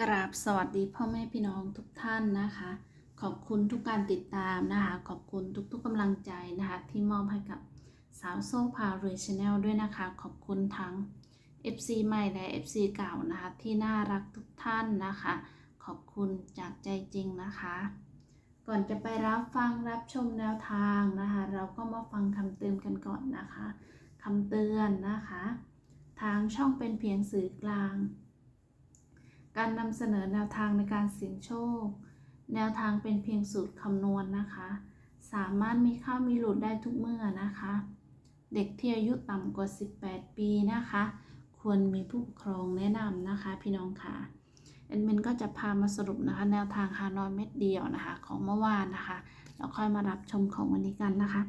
กราบสวัสดีพ่อแม่พี่น้องทุกท่านนะคะ ขอบคุณทุกการติดตามนะคะ ขอบคุณทุกๆกำลังใจนะคะ ที่มอบให้กับสาวโซ่พาเรชแนลด้วยนะคะ ขอบคุณทั้ง FC ใหม่และ FC เก่านะคะ ที่น่ารักทุกท่านนะคะ ขอบคุณจากใจจริงนะคะ ก่อนจะไปรับฟังรับชมแนวทางนะคะ เราก็มาฟังคำเตือนกันก่อนนะคะคำเตือนนะคะ ทางช่องเป็นเพียงสื่อกลาง การนำเสนอแนวทางในการเสี่ยงโชค แนวทางเป็นเพียงสูตรคำนวณนะคะ สามารถมีเข้ามีหลุดได้ทุกเมื่อนะคะ เด็กที่อายุต่ำกว่า 18 ปีนะคะ ควรมีผู้ปกครองแนะนำนะคะ พี่น้องค่ะแอดมินก็จะพามาสรุปนะคะแนวทางฮานอยเม็ดเดียวนะคะ ของเมื่อวานนะคะแล้วค่อยมารับชมของวันนี้กันนะคะ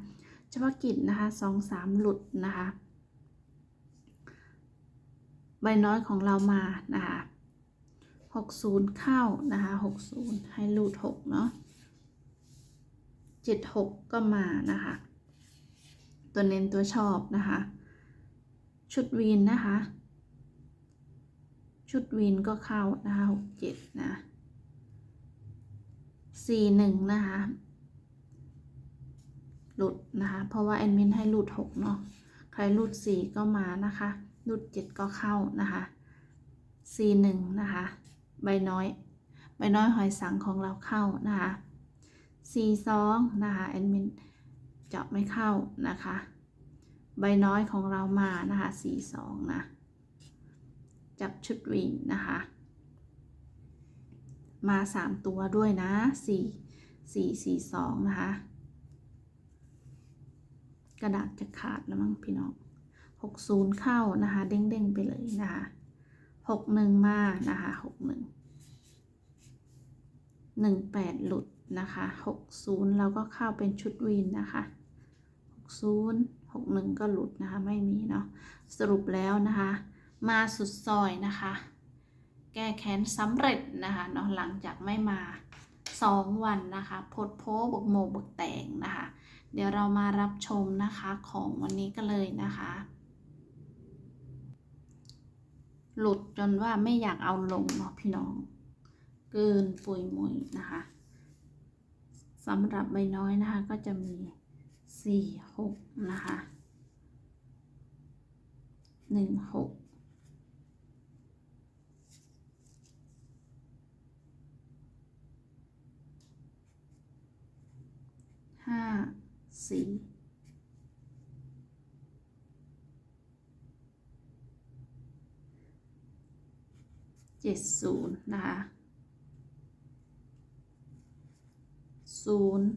เฉพาะกิจนะคะสองสามหลุดนะคะ ใบน้อยของเรามานะคะ หกศูนย์เข้านะคะหกศูนย์ให้รูดหกเนาะเจ็ดหกก็มานะคะ ตัวเน้นตัวชอบนะคะ ชุดวีนนะคะ ชุดวีนก็เข้านะคะหกเจ็ดนะสี่หนึ่งนะคะ หลุดนะคะ เพราะว่าแอดมินให้หลุดหกเนาะ ใครหลุดสี่ก็มานะคะหลุดเจ็ดก็เข้านะคะสี่หนึ่งนะคะ ใบน้อยใบน้อยหอยสังของเราเข้านะคะสี่สองนะคะแอดมินเจาะไม่เข้านะคะ ใบน้อยของเรามานะคะสี่สองนะจับชุดวิ่งนะคะมาสามตัวด้วยนะสี่สี่สี่สองนะคะ กระดาษจะขาดแล้วมั้งพี่น้องหกศูนย์เข้านะคะ เด้งๆ ไปเลยนะคะ หกหนึ่งมานะคะหกหนึ่งหนึ่งแปดหลุดนะคะหกศูนย์เราก็เข้าเป็นชุดวีนนะคะหกศูนย์หกหนึ่งก็หลุดนะคะไม่มีเนาะสรุปแล้วนะคะ มาสุดซอยนะคะ แก้แค้นสำเร็จนะคะเนาะหลังจากไม่มาสองวันนะคะพดโพบกโมบกแตงนะคะ เดี๋ยวเรามารับชมนะคะของวันนี้กันเลยนะคะ หลุดจนว่าไม่อยากเอาลงเนาะพี่น้อง เกินปุยมุยนะคะสำหรับใบน้อยนะคะก็จะมีสี่หกนะคะหนึ่งหกห้าสี่ เจ็ดศูนย์นะคะศูนย์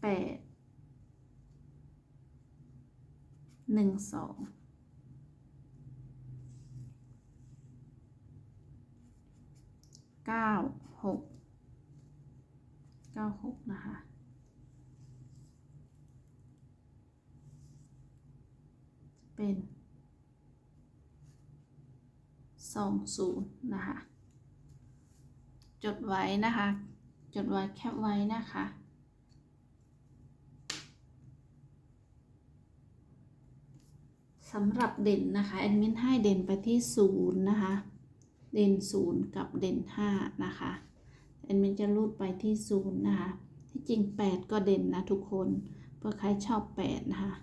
แปดหนึ่งสองเก้าหกเก้าหกนะคะเป็น สองศูนย์นะคะ จดไว้นะคะ จดไว้แคปไว้นะคะสำหรับเด่นนะคะแอดมินให้เด่นไปที่ศูนย์นะคะ เด่นศูนย์กับเด่นห้านะคะแอดมินจะรูดไปที่ศูนย์นะคะ ที่จริงแปดก็เด่นนะทุกคนเพื่อใครชอบแปดนะคะ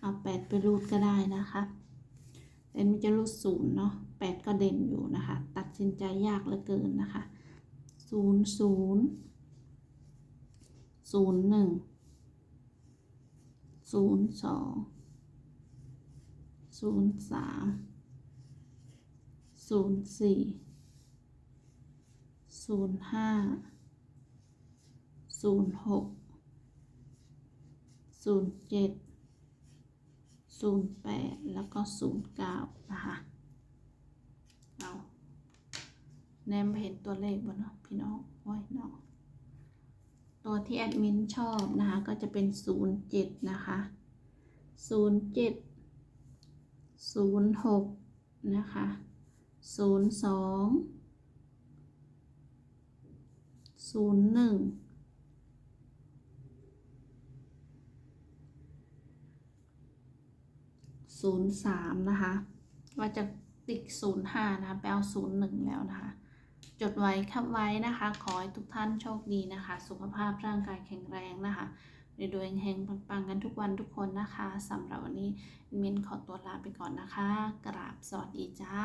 เอาแปดไปรูดก็ได้นะคะแอดมินจะรูดศูนย์เนาะ แปดก็เด่นอยู่นะคะ ตัดสินใจยากเหลือเกินนะคะศูนย์ศูนย์ศูนย์หนึ่งศูนย์สองศูนย์สามศูนย์สี่ศูนย์ห้าศูนย์หกศูนย์เจ็ดศูนย์แปดแล้วก็ศูนย์เก้านะคะเอา แนมเห็นตัวเลขบ่เนาะพี่น้องโอ้ยเนาะตัวที่แอดมินชอบนะคะ ก็จะเป็นศูนย์เจ็ดนะคะศูนย์เจ็ดศูนย์หกนะคะศูนย์สองศูนย์หนึ่งศูนย์สามนะคะ ว่าจะติกศูนย์ห้านะคะไปเอาศูนย์หนึ่งแล้วนะคะ จดไว้คับไว้นะคะ ขอให้ทุกท่านโชคดีนะคะ สุขภาพร่างกายแข็งแรงนะคะโดยๆเฮงๆปังๆกันทุกวันทุกคนนะคะสำหรับวันนี้มินขอตัวลาไปก่อนนะคะ กราบสวัสดีจ้า